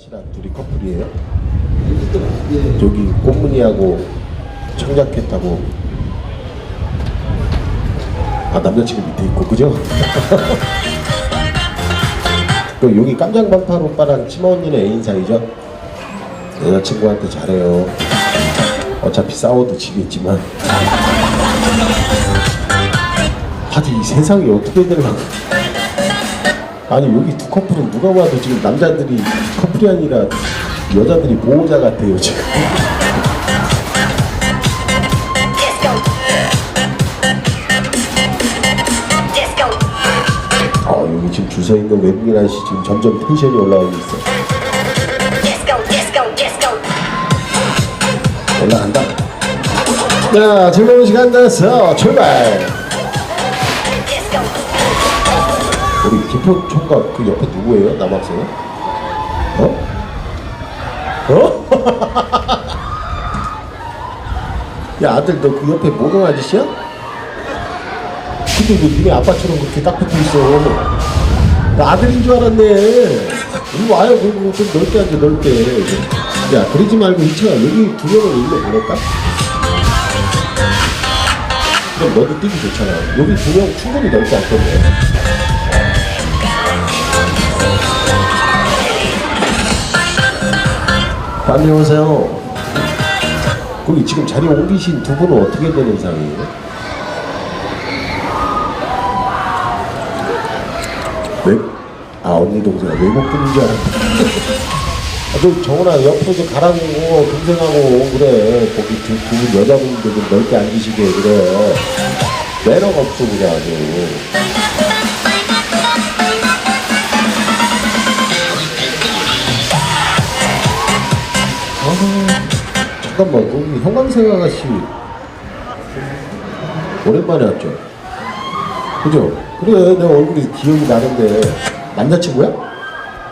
씨랑 둘이 커플이에요? 저기 꽃무늬하고 청자켓하고 아 남자친구 밑에 있고 그죠? 그 여기 깜장반팔 오빠랑 치마 언니는 애인 사이죠? 여자친구한테 잘해요 어차피 싸워도 지겠지만 하여튼 이 세상이 어떻게 되나 아니 여기 두 커플은 누가 봐도 지금 남자들이 커플이 아니라 여자들이 보호자 같아요 지금. 아 여기 지금 줄 서 있는 외국인 아저씨 지금 점점 텐션이 올라오고 있어. 올라간다 자 즐거운 시간 됐어 출발 우리 김포 총각 그 옆에 누구예요 남학생은? 어? 어? 야 아들 너 그 옆에 모동 아저씨야? 근데 왜 니네 아빠처럼 그렇게 딱 붙어 있어 나 아들인 줄 알았네 이리 와요 그리고 좀 넓게 앉아 넓게 야 그러지 말고 이차가 여기 두 명을 일로 보낼까? 그럼 너도 뛰기 좋잖아 여기 두 명 충분히 넓게 앉던데 오세요. 거기 지금 자리 옮기신 두 분은 어떻게 되는 상황이에요? 왜? 아 언니 동생 외국 분인 줄 알았는데. 아, 저 정훈아 옆으로 좀 가라고 동생하고 그래 거기 두분 여자분들 좀 넓게 앉으시게 그래 매너가 없어 그래 아주 잠깐만 거기 형광색 아가씨 오랜만에 왔죠? 그죠? 그래 내 얼굴이 기억이 나는데 남자친구야?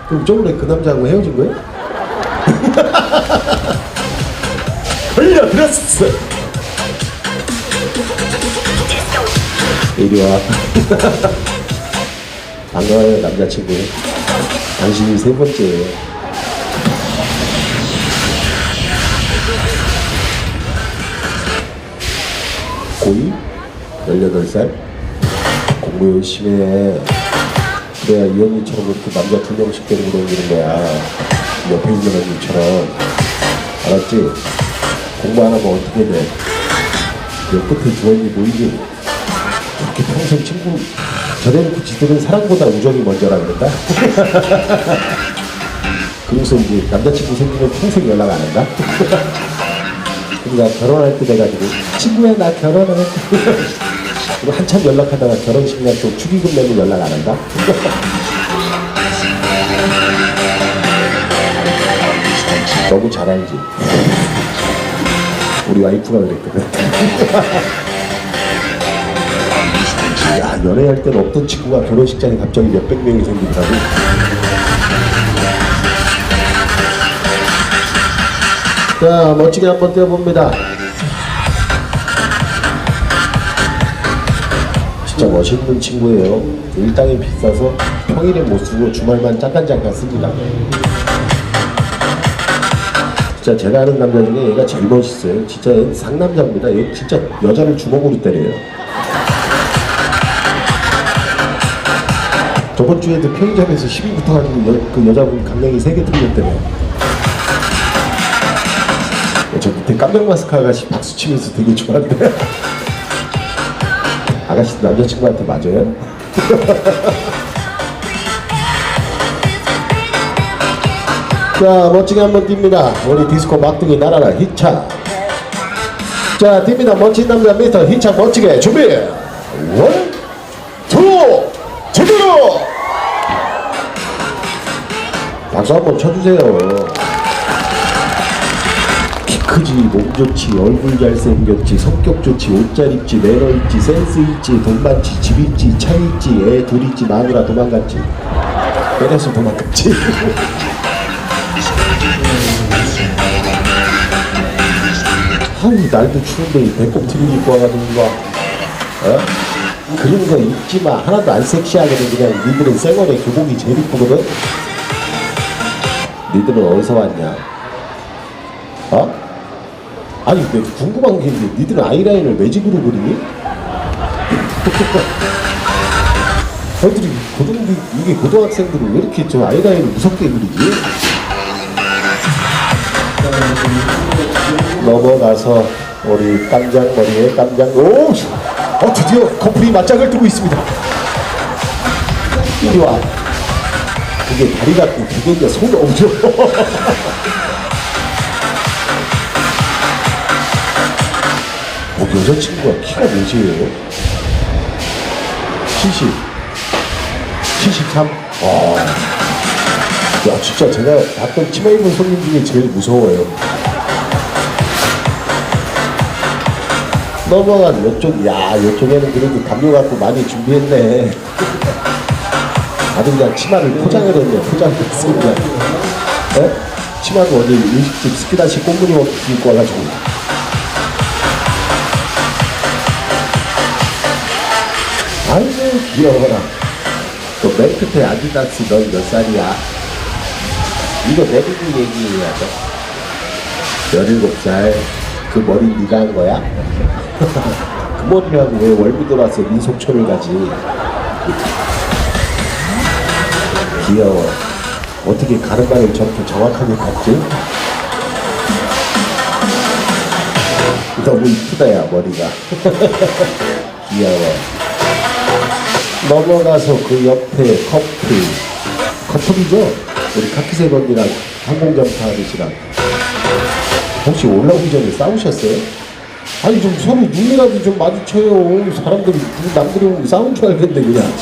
그럼 저번에 그 남자하고 헤어진 거야? 걸려들었어 이리 와 반가워요 남자친구 당신이 세 번째예요 고2? 18살? 공부 열심히 해. 그래야 이 언니처럼 이렇게 남자 두 명씩 데리고 다니는 거야. 옆에 있는 언니처럼. 알았지? 공부 안 하면 어떻게 돼? 여 끝에 두 언니 보이지? 그렇게 평생 친구, 저래놓고 지들은 사랑보다 우정이 먼저라 그런다? 그래서 이제 남자친구 생기면 평생 연락 안 한다? 그러니까 결혼할 때 돼가지고 친구야 나 결혼을 했 그리고 한참 연락하다가 결혼식 날 또 축의금 내면 연락 안 한다? 너무 잘 알지? 우리 와이프가 그랬거든. 야 연애할 때는 없던 친구가 결혼식장에 갑자기 몇백 명이 생긴다고 자 멋지게 한번 뛰어봅니다. 진짜 멋있는 친구예요. 일당이 비싸서 평일에 못 쓰고 주말만 잠깐 잠깐 씁니다. 진짜 제가 아는 남자 중에 얘가 제일 멋있어요. 진짜 상남자입니다. 얘 진짜 여자를 주먹으로 때려요. 저번 주에도 편의점에서 시비 붙어가지고 여, 그 여자분 강냉이 3개 틀렸대요 저 밑에 깜짝 마스크 아가씨 박수 치면서 되게 좋아한대. 아가씨 남자친구한테 맞아요? 자, 멋지게 한번 뜁니다. 우리 디스코 막둥이 날아라 히차. 자, 뜁니다. 멋진 남자 미스터 히차 멋지게 준비. 원, 투, 제대로. 박수 한번 쳐주세요. 키 크지, 몸 좋지, 얼굴 잘생겼지, 성격 좋지, 옷 잘 입지, 매너 있지, 센스 있지, 돈 많지, 집 있지, 차 있지, 애 둘 있지, 마누라 도망갔지. 때려서 도망갔지. 아우, 날도 추운데 이 배꼽 트림 입고 와가지고 이거, 어? 그런 거 입지 마. 하나도 안 섹시하거든. 그냥 니들은 쌩얼에 교복이 제일 이쁘거든. 니들은 어디서 왔냐? 어? 아니 내가 궁금한 게 있는데 니들은 아이라인을 매직으로 그리니? 애들이 고등 이게 고등학생들은 왜 이렇게 저 아이라인을 무섭게 그리지? 넘어가서 우리 깜장 머리에 깜장 오! 어 드디어 커플이 맞짱을 뜨고 있습니다. 이리 와. 그게 다리 같고 그게 이제 손 엄청. 어, 여자친구가 키가 몇이에요? 70. 73? 와. 야, 진짜 제가 봤던 치마 입은 손님 중에 제일 무서워요. 넘어간 이쪽, 야, 이쪽에는 그래도 담요 갖고 많이 준비했네. 아주 그냥 치마를 포장을 했네, 포장을 했습니다. 예? 치마도 어디 일식집 스키다시 꽁무니 옷 입고 와가지고. 귀여워라. 또 맨 끝에 아디다스 넌 몇 살이야? 이거 내비고 얘기해야죠. 17살. 그 머리 네가 한 거야? 그 머리라고 왜 월미도 와서 민속촌을 가지? 귀여워. 어떻게 가르마를 저렇게 정확하게 깎지? 너무 이쁘다, 야, 머리가. 귀여워. 넘어가서 그 옆에 커플. 커플이죠? 우리 카키색 언니랑 항공점파 아저씨랑. 혹시 올라오기 전에 싸우셨어요? 아니 좀 서로 눈이라도 좀 마주쳐요. 사람들이 남들이 보면 싸운 줄 알겠는데 그냥.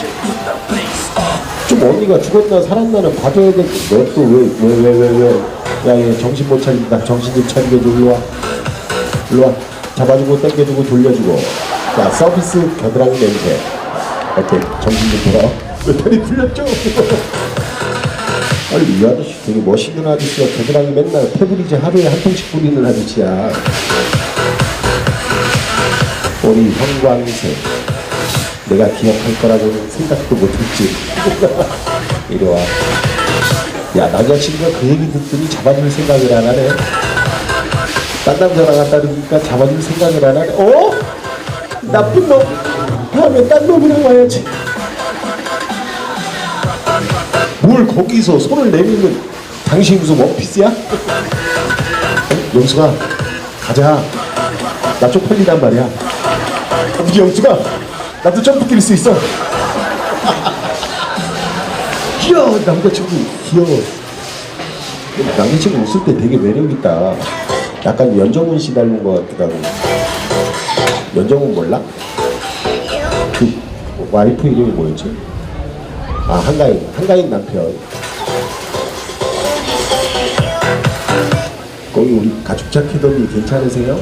좀 언니가 죽었나 살았나는 봐줘야 돼. 너또 왜 왜 왜 왜 왜? 야얘 정신 못 차린다. 정신 좀 차리게 좀 일로 와. 일로 와. 잡아주고 당겨주고 돌려주고. 자 서비스 겨드랑이 냄새. 어때? 정신 좀 돌아. 왜 다리 풀렸죠? 아니 이 아저씨 되게 멋있는 아저씨가 겨드랑이 맨날 페브리즈 하루에 한 통씩 뿌리는 아저씨야. 우리 형광색. 내가 기억할 거라고는 생각도 못했지. 이리 와. 야, 남자친구가 그 얘기 듣더니 잡아줄 생각을 안 하네. 딴 남자랑 갔다 그러니까 잡아줄 생각을 안 하네. 어? 나쁜 놈. 다음에 딴 놈이랑 와야지. 뭘 거기서 손을 내밀면 당신 무슨 원피스야? 어? 영수가 가자. 나 쪽팔리단 말이야. 우리 영수가 나도 점프 뛸수 있어. 귀여워 남자친구 귀여워. 남자친구 웃을 때 되게 매력 있다. 약간 연정훈 씨 닮은 것 같더라고. 연정훈 몰라? 그 와이프 이름이 뭐였지? 아 한가인 한가인 남편. 거기 우리 가죽 자켓언니 괜찮으세요?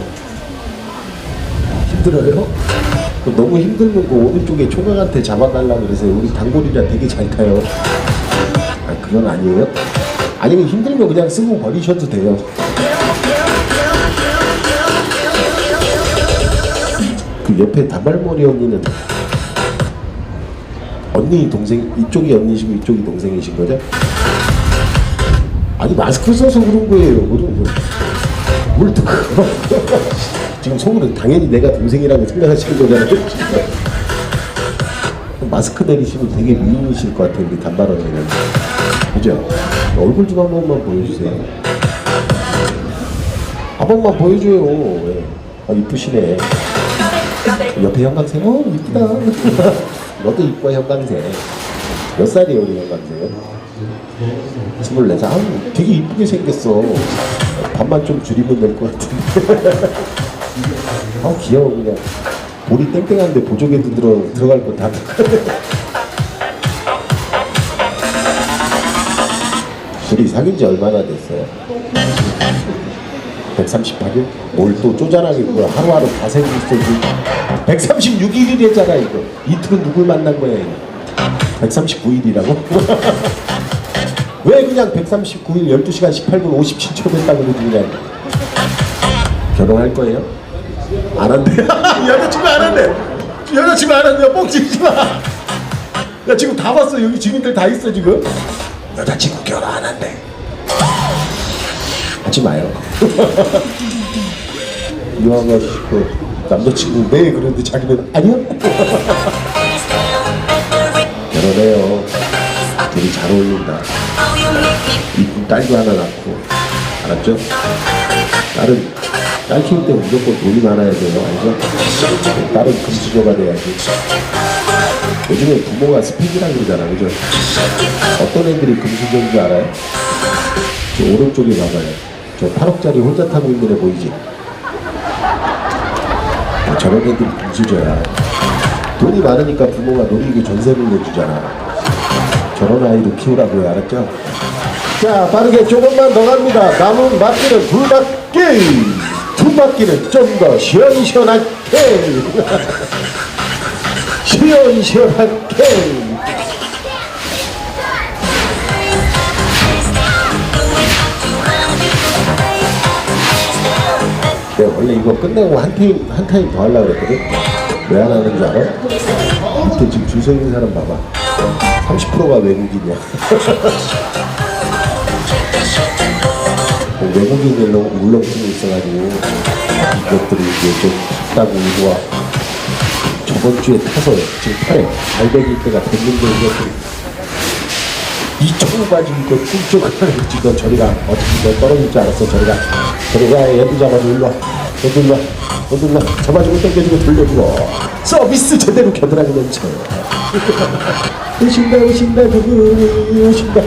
힘들어요? 그 너무 힘들면 그 오른쪽에 총각한테 잡아달라고 그러세요. 우리 단골이라 되게 잘 타요. 아, 그건 아니에요? 아니면 힘들면 그냥 쓰고 버리셔도 돼요. 그 옆에 단발머리 언니는 언니 동생 이쪽이 언니시고 이쪽이 동생이신 거죠? 아니 마스크 써서 그런 거예요. 거. 뭘또 그거? 지금 속으로 당연히 내가 동생이라고 생각하시는 거잖아요. 마스크 내리시면 되게 미인이실 것 같아요. 우리 단발 언니는. 그죠? 얼굴 좀 한 번만 보여주세요. 한 번만 보여줘요. 예. 아, 이쁘시네. 옆에 형광색, 어, 이쁘다. 너도 이뻐, 형광색. 몇 살이에요, 우리 형광색? 24살. 아, 되게 이쁘게 생겼어. 반만 좀 줄이면 될 것 같은데. 아, 귀여워, 그냥. 볼이 땡땡한데 보조개도 들어, 들어갈 거 다. 둘이 사귄 지 얼마나 됐어요? 138일? 뭘 또 쪼잔하게 그걸 하루하루 다 세고 있어 136일이랬잖아 이거. 이틀은 누굴 만난 거야 이거 139일이라고? 왜 그냥 139일 12시간 18분 57초 됐다고 그러지 그냥? 결혼할 거예요? 안 한대. 여자친구 안 한대. 여자친구 안 한대 뻥치지 마야 지금 다 봤어. 여기 증인들 다 있어 지금? 여자친구 결혼 안 한대. 받지 마요. 이왕 그 남자친구 왜 그러는데 자기는 아니요. 결혼해요. 둘이 잘 어울린다. 이쁜 딸도 하나 낳고 알았죠? 딸은 딸 키울 때 무조건 돈이 많아야 돼요. 알죠? 딸은 금수저가 돼야지. 요즘에 부모가 스펙이라 그러잖아. 그죠? 어떤 애들이 금수저인 줄 알아요? 저 오른쪽에 봐봐요. 저 8억짜리 혼자 타고 있는 애 보이지? 아, 저런 애들이 금수저야. 돈이 많으니까 부모가 놀이기 전세를 내주잖아. 저런 아이를 키우라고요. 알았죠? 자, 빠르게 조금만 더 갑니다. 남은 바퀴는 두 바퀴! 두 바퀴는 좀 더 시원시원하게! 시원시원하게! 내가 원래 이거 끝내고 한 타임, 한 타임 더 하려고 그랬거든? 왜 안 하는 줄 알아? 밑에 지금 줄 서 있는 사람 봐봐. 30%가 외국인이야. 뭐 외국인 울렁, 울렁증이 있어가지고 이것들이 이제 좀 춥다고 이거 와. 저번 주에 타서 지금 팔에 알배기 때가 됐는데 이것들이 이 청바지 이거 뚱뚱하게 지금 저리가 어떻게 너 떨어질 줄 알았어 저리가 저리가 얘도 잡아줘 일로 와. 너도 일로 와. 너도 일로 와. 잡아주고 당겨주고 돌려주고. 서비스 제대로 겨드랑이 넘쳐. 오신다 오신다 누구 오신다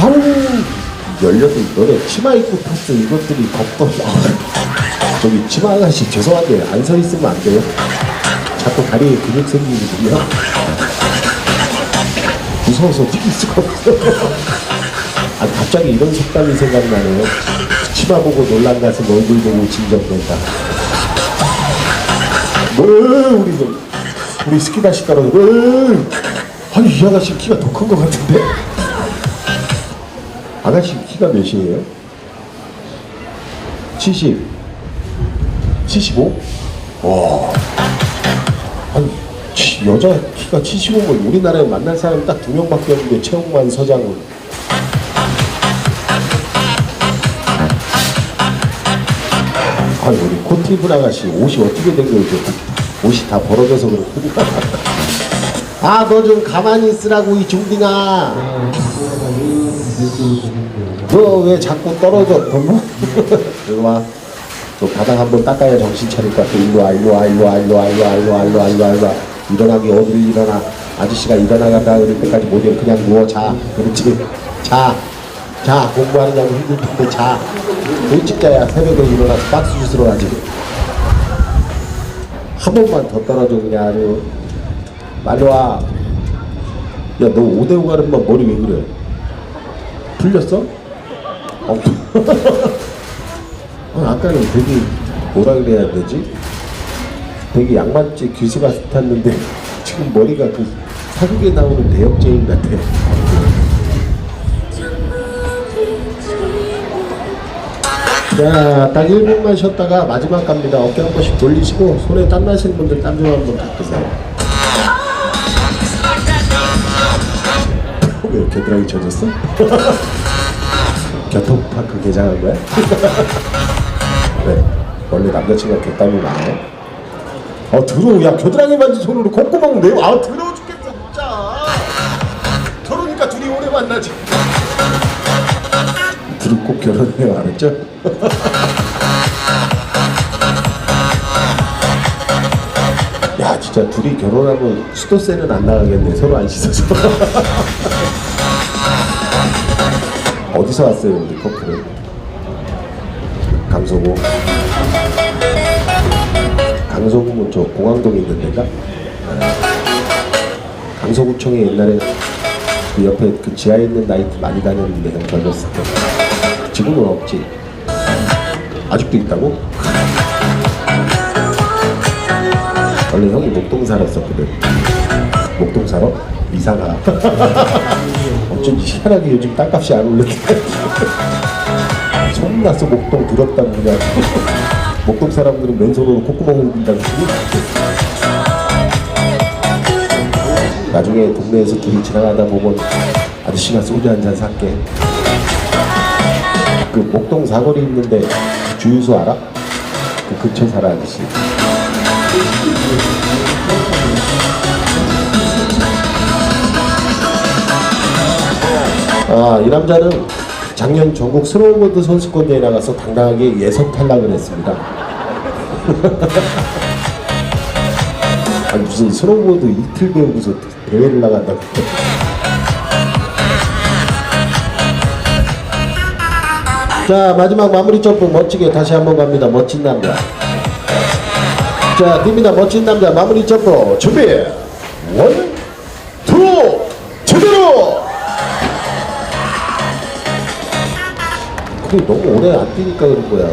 아우 열려도 너네 치마 입고 탔어 이것들이 덥더 저기 치마 아가씨 죄송한데 안 서 있으면 안 돼요? 자꾸 다리에 근육 생기거든요 무서워서 튀길 수가 없어. 아, 갑자기 이런 속담이 생각나네요. 치마 보고 놀란 가슴 얼굴 보고 진정된다. 뭐, 우리, 저- 우리 스키다시 따라서, 뭐, 아니, 이 아가씨 키가 더 큰 것 같은데? 아가씨 키가 몇이에요? 70? 75? 와. 아니, 치- 여자 키가 75면 우리나라에 만날 사람이 딱두 명밖에 없는데 최홍만 서장훈 아니 우리 코티브 아가씨 옷이 어떻게 된 거죠? 옷이 다 벌어져서 그렇구나 아 너 좀 가만히 있으라고 이 중딩아 너 왜 자꾸 떨어져 너무 이리 와. 저 바닥 한번 닦아야 정신 차릴 것 같아. 일로 와, 일로 와, 일로 와, 일로 와, 일로 와, 일로 와, 일로 와, 일로 와, 일로 와. 일어나기 어딜 일어나. 아저씨가 일어나간다 그럴 때까지 못 일어. 그냥 누워 자. 그렇지. 자. 자. 공부하느냐고 힘들 텐데 자. 일찍 자야 새벽에 일어나서 박스 주스러 가지. 한 번만 더 떨어져 그냥 아주. 빨리 와. 야, 너 5대5 가는 만 머리 왜 그래? 풀렸어? 어. 아, 아까는 되게 뭐라 그래야 되지? 되게 양반집 교수 같았는데 지금 머리가 그 사극에 나오는 대역죄인 같아. 자, 딱 1분만 쉬었다가 마지막 갑니다. 어깨 한 번씩 돌리시고 손에 땀 나시는 분들 땀 좀 한번 닦으세요. 왜 겨드랑이 젖었어? 교통파크 개장한 거야? 네. 원래 남자친구가 곁땀이 많아요? 어 더러워 야 겨드랑이 만진 손으로 콧구멍 내고. 아 더러워 죽겠어 진짜. 더러우니까 둘이 오래 만나지. 둘이 꼭 결혼해요 알았죠? 야 진짜 둘이 결혼하면 수도세는 안 나가겠네. 서로 안 씻어서. 어디서 왔어요 우리 커플은? 강서구 강서구는 저 공항동에 있는 데가? 강서구청에 옛날에 그 옆에 그 지하에 있는 나이트 많이 다녔는데 형 젊었을 때. 지금은 없지. 아직도 있다고? 원래 형이 목동 살았었거든. 목동 살아? 이사가 어쩐지 희한하게 요즘 땅값이 안 오르네 소문났어 목동 더럽다고 그냥 목동 사람들은 맨손으로 콧구멍을 빈다고 나중에 동네에서 둘이 지나가다 보면 아저씨가 소주 한 잔 살게 그 목동 사거리 있는데 주유소 알아? 그 근처 살아 아저씨. 아, 이 남자는 작년 전국 스노우보드 선수권대회 나가서 당당하게 예선 탈락을 했습니다. 아니 무슨 스노우보드 이틀 배우고서 대회를 나간다고. 자 마지막 마무리 점프 멋지게 다시 한번 갑니다. 멋진 남자. 자 뜁니다. 멋진 남자 마무리 점프 준비 원, 그게 너무 오래 안 뛰니까 그런 거야.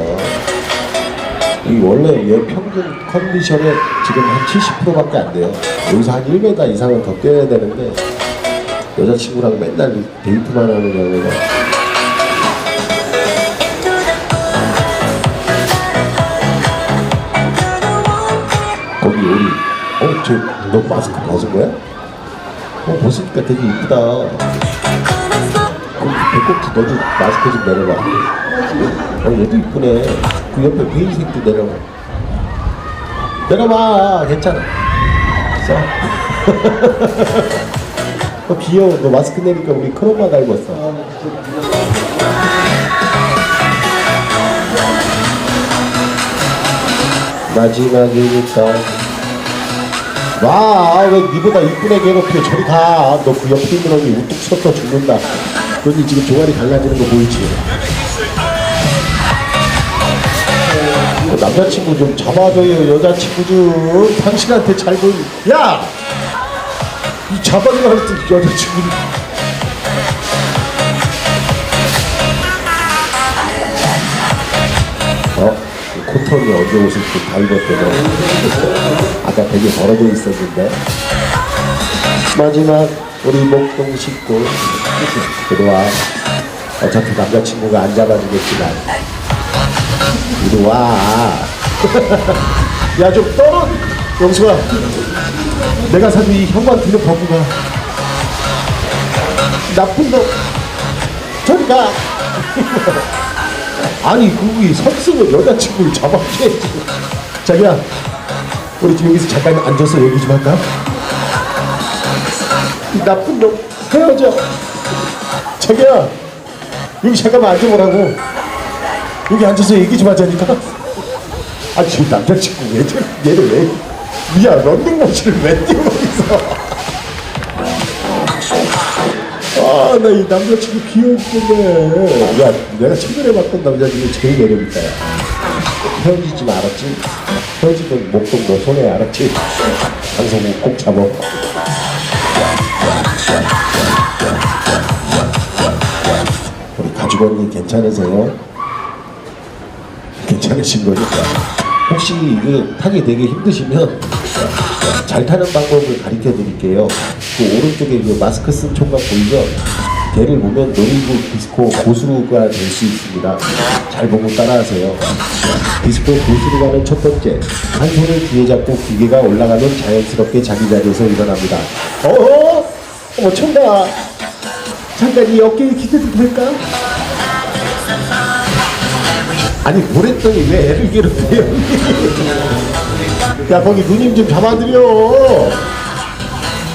이 원래 얘 평균 컨디션에 지금 한 70%밖에 안 돼요. 여기서 한 1m 이상은 더 뛰어야 되는데 여자친구랑 맨날 데이트만 하는 경우는 거기 우리 어? 쟤너 마스크 벗은 거야? 어 벗으니까 되게 이쁘다 배꼽티 너도 마스크 좀 내려봐 어 얘도 이쁘네. 그 옆에 베이색도 내려봐 내려봐 괜찮아. 써 어, 귀여워. 너 마스크 내니까 우리 크롬마 닮았어. 마지막이니까. 와 왜 니보다 이쁜 애 괴롭혀. 저리 가 너 그 옆에 있는 언니 우뚝 서터 죽는다 그 언니 지금 종아리 갈라지는 거 보이지? 어, 남자친구 좀 잡아줘요. 여자친구 좀. 당신한테 잘 보이. 야! 이 잡아주라 할때 여자친구 어? 코턴이 언제 오실지 다 입었대요? 아까 되게 벌어져 있었는데. 마지막 우리 목동 식구 이리 와. 어차피 남자친구가 안 잡아주겠지만. 이리 와야 좀 떨어! 영수가 내가 사준 이 형광 뒤로 벗고 가 나쁜 놈. 저리 가. 아니 그게 선수는 여자친구를 잡아줘야지. 자기야 우리 지금 여기서 잠깐 앉아서 얘기 좀 할까? 이 나쁜 놈 헤어져 자기야 여기 잠깐만 앉아보라고 여기 앉아서 얘기 좀 하자니까 아 지금 남자친구 왜 저래 얘를 왜 미야 런닝머신을 왜 뛰어 거기서 아, 나 이 남자친구 죽겠네. 야, 내가 최근에 봤던 남자 중에 제일 매력있다, 야. 헤어지지 마, 알았지? 헤어지면 목동 너 손에 알았지? 방송국 꼭 잡아. 우리 가족 언니 괜찮으세요? 괜찮으신 거니까. 혹시 이게 타기 되게 힘드시면 잘 타는 방법을 가르쳐 드릴게요. 그 오른쪽에 그 마스크 쓴 총각 보이죠? 걔를 보면 놀이구 디스코 고수루가 될 수 있습니다. 잘 보고 따라하세요. 디스코 고수루가는 첫 번째, 한 손을 뒤에 잡고 기계가 올라가면 자연스럽게 자기 자리에서 일어납니다. 어허! 어머, 총각! 잠깐 이 어깨에 기대도 될까? 아니, 뭐랬더니 왜 애를 괴롭혀요? 야 거기 누님 좀 잡아드려.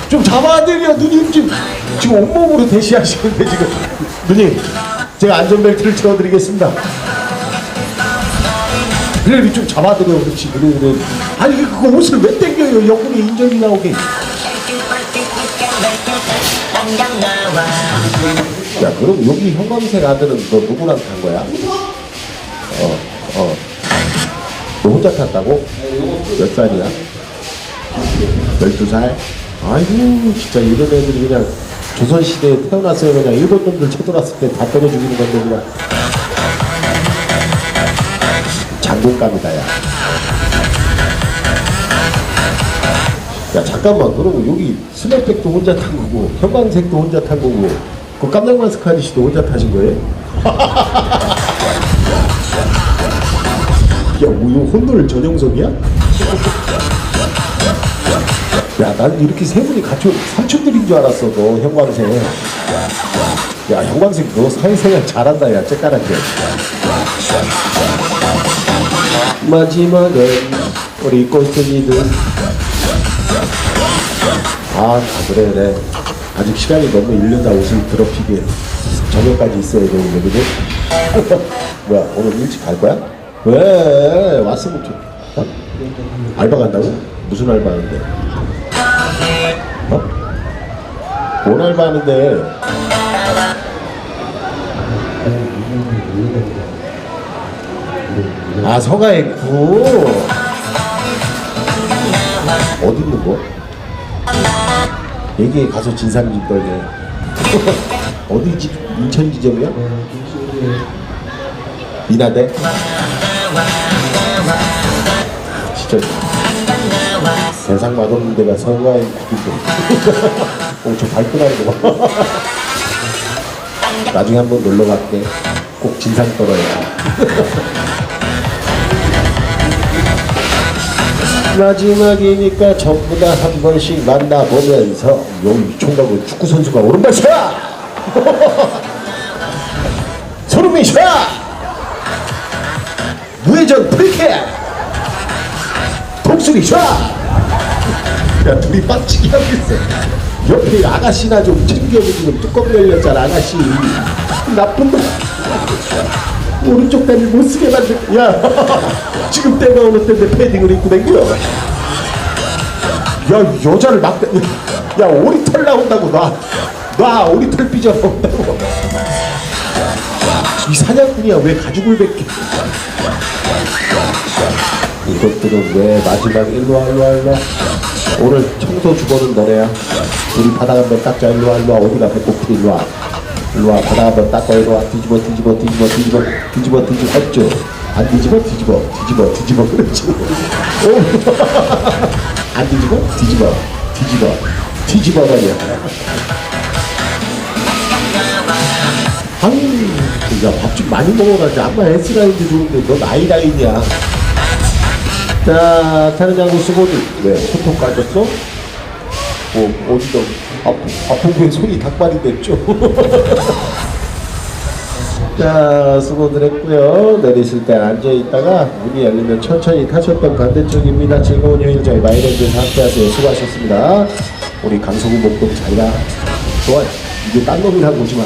좀 잡아드려 누님 좀. 지금 온몸으로 대시하시는데 지금. 누님 제가 안전벨트를 채워드리겠습니다. 그래 좀 잡아드려 그렇지 그래 아니 그거 옷을 왜 땡겨요? 옆구리 인절이 나오게 야 그럼 여기 형광색 아들은 너 누구랑 탄 거야? 어 어. 너 혼자 탔다고? 몇 살이야? 12살? 아이고 진짜 이런 애들이 그냥 조선시대에 태어났어요 그냥 일본 놈들 쳐들어왔을 때 다 때려 죽이는 건데 그냥 장군감이다 야. 야 잠깐만 그러면 여기 스냅백도 혼자 탄 거고 형광색도 혼자 탄 거고 그 깜짝 마스크 아저씨도 혼자 타신 거예요? 야, 뭐 이거 혼돌 전용석이야? 야, 난 이렇게 세 분이 같이 삼촌들인 줄 알았어, 너 형광색. 야 형광색 너 사회생활 잘한다 야 째까랑게 마지막은 우리 꽃송이들 아 그래 그래 아직 시간이 너무 일른다 옷을 더럽히게 저녁까지 있어야 되는데 그지? 뭐야 오늘 일찍 갈 거야? 왜 왔으면 좀 어? 알바 간다고? 무슨 알바 하는데? 어? 뭔 알바 하는데? 아 서가에 구 어디 있는 거? 여기 가서 진상짓 걸게 어디 지 인천 지점이야? 미나대? 진짜 세상 맛없는 데가 서가에 구인데 엄청 발끈하는 거 봐. 나중에 한번 놀러 갈게 꼭 진상 떨어야 마지막이니까 전부 다 한 번씩 만나보면서 여기 총각은 축구 선수가 오른발 샷! 손흥민 샷! 무회전 프리킥! 독수리 샷! 야 둘이 빡치게 하고 있어 옆에 아가씨나 좀 챙겨주고 뚜껑 열렸잖아 아가씨 나쁜 놈 오른쪽 다리 못 쓰게 만들 야 지금 때가 어느 때인데 패딩을 입고 댕겨? 야 여자를 막 야 오리털 나온다고 놔놔 오리털 삐져 나온다고. 이 사냥꾼이야 왜 가죽을 벗겨? 이것들은 왜 마지막 일로와 일로와 일로와? 오늘 청소 주번은 너네야. 우리 바닥 한번 닦자 일로와 일로와. 어디가 배꼽티 일로와 일로와 바닥 한번 닦아 일로와 뒤집어 뒤집어 뒤집어 뒤집어 뒤집어 뒤집어 했죠 안 뒤집어 뒤집어 뒤집어 뒤집어 오. 안 뒤집어 뒤집어 뒤집어 뒤집어 말이야 아유 야밥 좀 많이 먹어가지고 아마 S라인도 좋은데 너 나이라인이야 자, 타는 장구 수고들. 왜? 손톱 까졌어? 뭐, 어디다, 아프, 아픈 게 손이 닭발이 됐죠? 자, 수고들 했고요 내리실 때 앉아 있다가 문이 열리면 천천히 타셨던 반대쪽입니다. 즐거운 휴일 저희 마이랜드에서 함께하세요. 수고하셨습니다. 우리 강서구 목동 잘가. 좋아요. 이게 딴 놈이라고 오지 마.